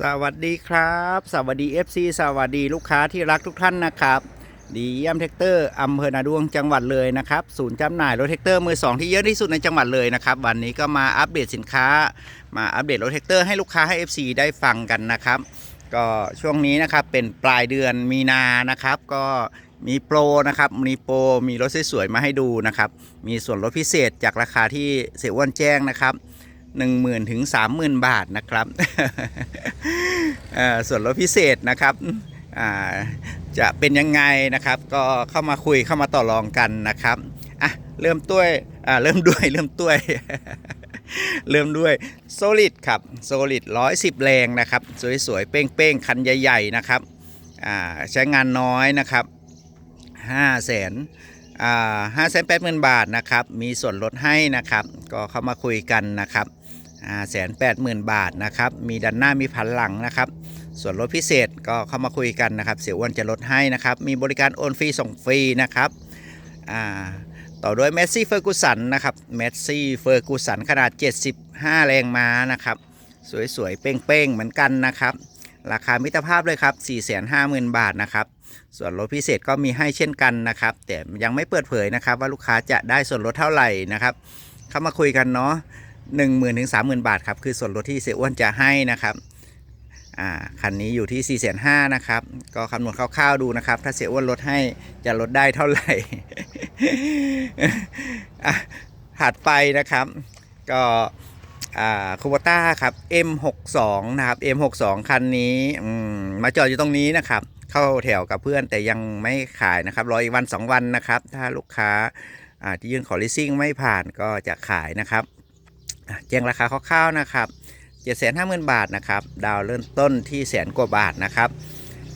สวัสดีครับ สวัสดี FC สวัสดีลูกค้าที่รักทุกท่านนะครับ ดีเยี่ยมแท็กเตอร์อำเภอนาดวงจังหวัดเลยนะครับ ศูนย์จำหน่ายรถแท็กเตอร์มือสองที่เยอะที่สุดในจังหวัดเลยนะครับ วันนี้ก็มาอัปเดตสินค้า มาอัปเดตรถแท็กเตอร์ให้ลูกค้าให้ FC ได้ฟังกันนะครับ ก็ช่วงนี้นะครับเป็นปลายเดือนมีนานะครับ ก็มีโปรนะครับ มีโปรมีรถสวยๆมาให้ดูนะครับ มีส่วนลดพิเศษจากราคาที่เสียอ้วนแจ้งนะครับ 10,000ถึง30,000 บาทนะครับส่วนลดพิเศษนะครับจะเป็นยังไงนะครับก็เข้ามาคุยเข้ามาต่อรองกันนะครับอะเริ่มด้วยเริ่มด้วยเริ่มด้วยเริ่มด้วยโซลิดครับโซลิด110แรงนะครับ สวยๆ เป้งๆ คันใหญ่ ๆ นะครับใช้งานน้อยนะครับ5แสน ห้าแสนแปดหมื่นบาทนะครับ มีส่วนลดให้นะครับ ก็เข้ามาคุยกันนะครับอ่าแสนแปดหมื่นบาทนะครับ มีดันหน้ามีพันหลังนะครับ ส่วนลดพิเศษก็เข้ามาคุยกันนะครับ เสียอ้วนจะลดให้นะครับ มีบริการโอนฟรีส่งฟรีนะครับต่อด้วยเมสซี่เฟอร์กูสันนะครับ เมสซี่เฟอร์กูสันขนาด 75 แรงม้านะครับ สวยๆ เป้งๆ เหมือนกันนะครับ ราคามิตรภาพเลยครับ 450,000 บาทนะครับ ส่วนลดพิเศษก็มีให้เช่นกันนะครับ แต่ยังไม่เปิดเผยนะครับ ว่าลูกค้าจะได้ส่วนลดเท่าไหร่นะครับ เข้ามาคุยกันเนาะ1 0,000ถึง30,000บาทครับคือส่วนลดที่เสียอ้วนจะให้นะครับอ่าคันนี้อยู่ที่4 5 0 0 0นนะครับ ก็คำนวณคร่าวๆดูนะครับ ถ้าเสียอ้วนลดให้จะลดได้เท่าไหร่ถัดไปนะครับ ก็คูโบต้าครับ M62 นะครับ M62 คันนี้มมาจอดอยู่ตรงนี้นะครับ เข้าแถวกับเพื่อนแต่ยังไม่ขายนะครับรออีกวัน 2 วันนะครับ ถ้าลูกค้าที่ยื่นขอลิสซิ่งไม่ผ่านก็จะขายนะครับแจ้งราคาคร่าวๆนะครับ750,000 บาทนะครับ ดาวเริ่มต้นที่แสนกว่าบาทนะครับ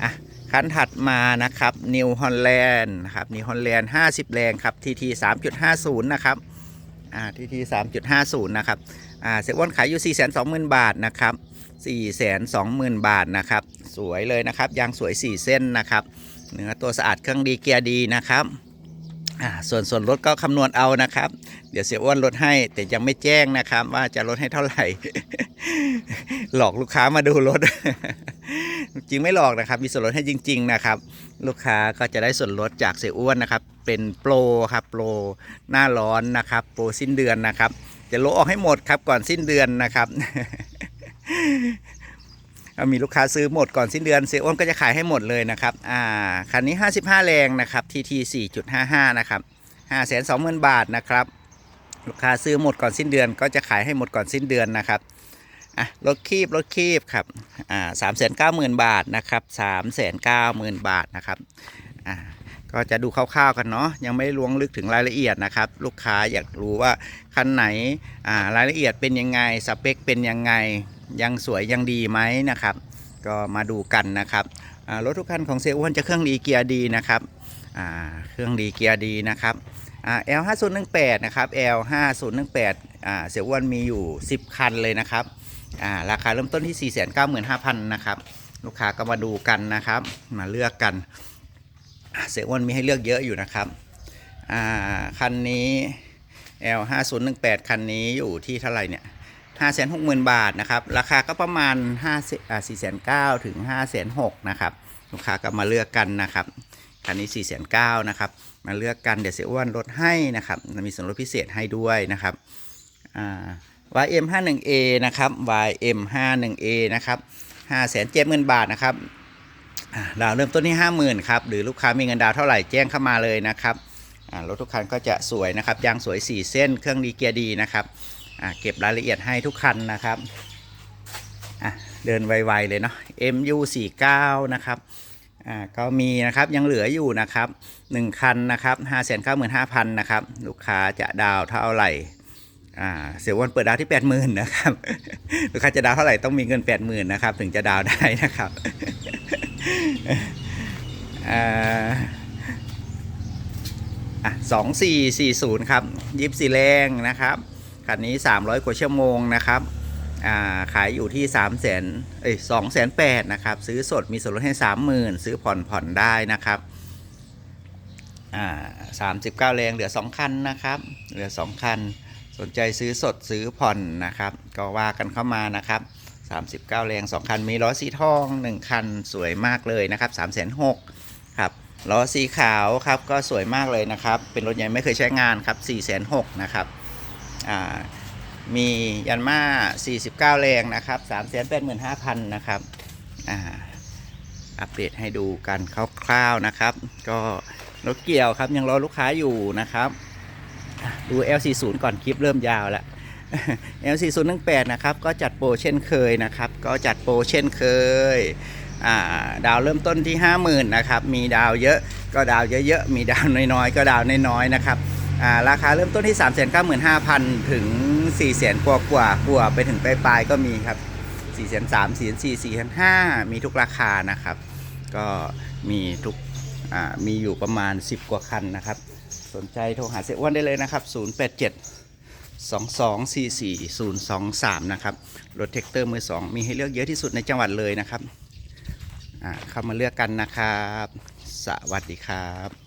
อะคันถัดมานะครับนิวฮอลแลนด์นะครับนิวฮอลแลนด์50 แรงครับ TT 3.50 นะครับอ่า TT 3.50 นะครับอ่าเซอ้วนขายอยู่ 420,000 บาทนะครับ 420,000 บาทนะครับ สวยเลยนะครับ ยางสวย 4 เส้นนะครับ เนื้อตัวสะอาดเครื่องดีเกียร์ดีนะครับส่วนส่วนลดก็คำนวณเอานะครับ เดี๋ยวเสียอ้วนลดให้แต่ยังไม่แจ้งนะครับ ว่าจะลดให้เท่าไหร่ หลอกลูกค้ามาดูรถ จริงไม่หลอกนะครับ มีส่วนลดให้จริง ๆ นะครับ ลูกค้าก็จะได้ส่วนลดจากเสียอ้วนนะครับ เป็นโปรครับโปรหน้าร้อนนะครับ โปรสิ้นเดือนนะครับ จะลดออกให้หมดครับก่อนสิ้นเดือนนะครับ มีลูกค้าซื้อหมดก่อนสิ้นเดือนเสียอ้วนก็จะขายให้หมดเลยนะครับ อ่า คันนี้ 55 แรงนะครับ TT 4.55 นะครับ520,000 บาทนะครับ ลูกค้าซื้อหมดก่อนสิ้นเดือน ก็จะขายให้หมดก่อนสิ้นเดือนนะครับ อะ รถคีบ รถคีบครับ อ่าสามแสนเก้าหมื่นบาทนะครับสามแสนเก้าหมื่นบาทนะครับ อ่า ก็จะดูคร่าวๆกันเนาะ ยังไม่ล้วงลึกถึงรายละเอียดนะครับ ลูกค้าอยากรู้ว่าคันไหน อ่า รายละเอียดเป็นยังไง สเปคเป็นยังไง ยังสวยยังดีไหมนะครับ ก็มาดูกันนะครับรถทุกคันของเซอ้วนจะเครื่องดีเกียร์ดีนะครับเครื่องดีเกียร์ดีนะครับอ่า L 5 0 1 8นะครับ L 5 0 1 8อ่าเสียอ้วนมีอยู่ 10 คันเลยนะครับราคาเริ่มต้นที่ 495,000นะครับลูกค้าก็มาดูกันนะครับ มาเลือกกันเสียอ้วนมีให้เลือกเยอะอยู่นะครับคันนี้ L 5 0 1 8คันนี้อยู่ที่เท่าไหร่เนี่ย 560,000 บาทนะครับ ราคาก็ประมาณ5อ่า4,900ถึง5,600นะครับ ลูกค้าก็มาเลือกกันนะครับ คันนี้ 4,900นะครับ มาเลือกกัน เดี๋ยวเสียอ้วนลดให้นะครับ มีส่วนลดพิเศษให้ด้วยนะครับอ่า YM51A นะครับ YM51A นะครับ570,000 บาทนะครับดาวเริ่มต้นที่ 50,000ครับ หรือลูกค้ามีเงินดาวเท่าไหร่แจ้งเข้ามาเลยนะครับรถทุกคันก็จะสวยนะครับ ยางสวย 4 เส้น เครื่องดีเกียร์ดีนะครับ เก็บรายละเอียดให้ทุกคันนะครับเดินไวๆเลยเนาะ MU49 นะครับอ่าก็มีนะครับยังเหลืออยู่นะครับ 1 คันนะครับ5 9 5 0 0 0นะครับลูกค้าจะดาวเท่าไหร่อ่าเสียวันเปิดดาวที่ 80,000นะครับลูกค้าจะดาวเท่าไหร่ต้องมีเงิน 80,000นะครับถึงจะดาวได้นะครับอ่าสองสี่สี่ศูนย์ครับยิบสีแรงนะครับ คันนี้ 300 กว่าชั่วโมงนะครับาขายอยู่ที่ 3 0 0แสนเอ้ยสองแสนแปดนะครับ ซื้อสดมีส่วนลดให้ 30,000 ซื้อผ่อนผ่อนได้นะครับสามสิบเก้าแรงเหลือ 2 คันนะครับ เหลือ 2 คัน สนใจซื้อสดซื้อผ่อนนะครับ ก็ว่ากันเข้ามานะครับ 39 แรง 2 คัน มีล้อสีทอง 1 คันสวยมากเลยนะครับ3 6 0 0 0ครับ ล้อสีขาวครับก็สวยมากเลยนะครับ เป็นรถใหญ่ไม่เคยใช้งานครับ4 6 0 0 0นะครับ มียันมา 49 แรงนะครับ 3 8 5 0 0 0 นะครับอัปเดตให้ดูกันคร่าวๆนะครับ ก็รถเกี่ยวครับยังรอลูกค้าอยู่นะครับอะดู L40 ก่อนคลิปเริ่มยาวแล้ว L4018 นะครับ ก็จัดโปรเช่นเคยนะครับ ก็จัดโปรเช่นเคยาดาวเริ่มต้นที่ 50,000 นะครับ มีดาวเยอะก็ดาวเยอะๆ มีดาวน้อยๆ ก็ดาวน้อยๆ นะครับ ราคาเริ่มต้นที่ 395,000 ถึง4 0 0 0กว่ากว่ากว่าไปถึงปลายๆก็มีครับ4 3 0 0 0 4 4 4 5มีทุกราคานะครับ ก็มีทุกมีอยู่ประมาณ 10 กว่าคันนะครับ สนใจโทรหาเซอ้วนได้เลยนะครับ 087 2244 023 นะครับ รถเทคเตอร์มือ 2 มีให้เลือกเยอะที่สุดในจังหวัดเลยนะครับ เข้ามาเลือกกันนะครับ สวัสดีครับ